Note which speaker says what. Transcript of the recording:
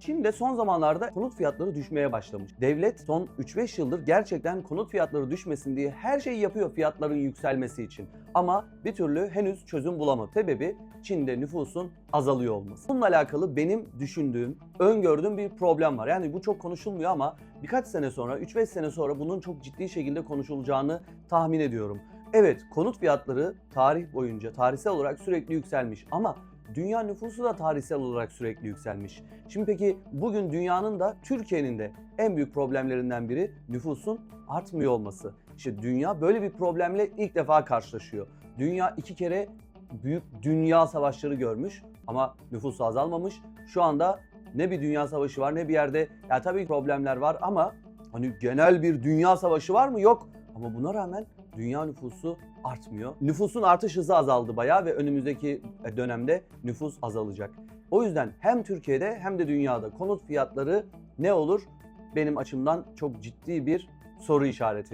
Speaker 1: Çin'de son zamanlarda konut fiyatları düşmeye başlamış. Devlet son 3-5 yıldır gerçekten konut fiyatları düşmesin diye her şeyi yapıyor fiyatların yükselmesi için. Ama bir türlü henüz çözüm bulamadı. Sebebi Çin'de nüfusun azalıyor olması. Bununla alakalı benim düşündüğüm, öngördüğüm bir problem var. Yani bu çok konuşulmuyor ama birkaç sene sonra, 3-5 sene sonra bunun çok ciddi şekilde konuşulacağını tahmin ediyorum. Evet, konut fiyatları tarih boyunca, tarihsel olarak sürekli yükselmiş ama dünya nüfusu da tarihsel olarak sürekli yükselmiş. Şimdi peki bugün dünyanın da Türkiye'nin de en büyük problemlerinden biri nüfusun artmıyor olması. İşte dünya böyle bir problemle ilk defa karşılaşıyor. Dünya iki kere büyük dünya savaşları görmüş ama nüfusu azalmamış. Şu anda ne bir dünya savaşı var ne bir yerde ya tabii problemler var ama hani genel bir dünya savaşı var mı? Yok. Ama buna rağmen dünya nüfusu artmıyor. Nüfusun artış hızı azaldı bayağı ve önümüzdeki dönemde nüfus azalacak. O yüzden hem Türkiye'de hem de dünyada konut fiyatları ne olur? Benim açımdan çok ciddi bir soru işareti.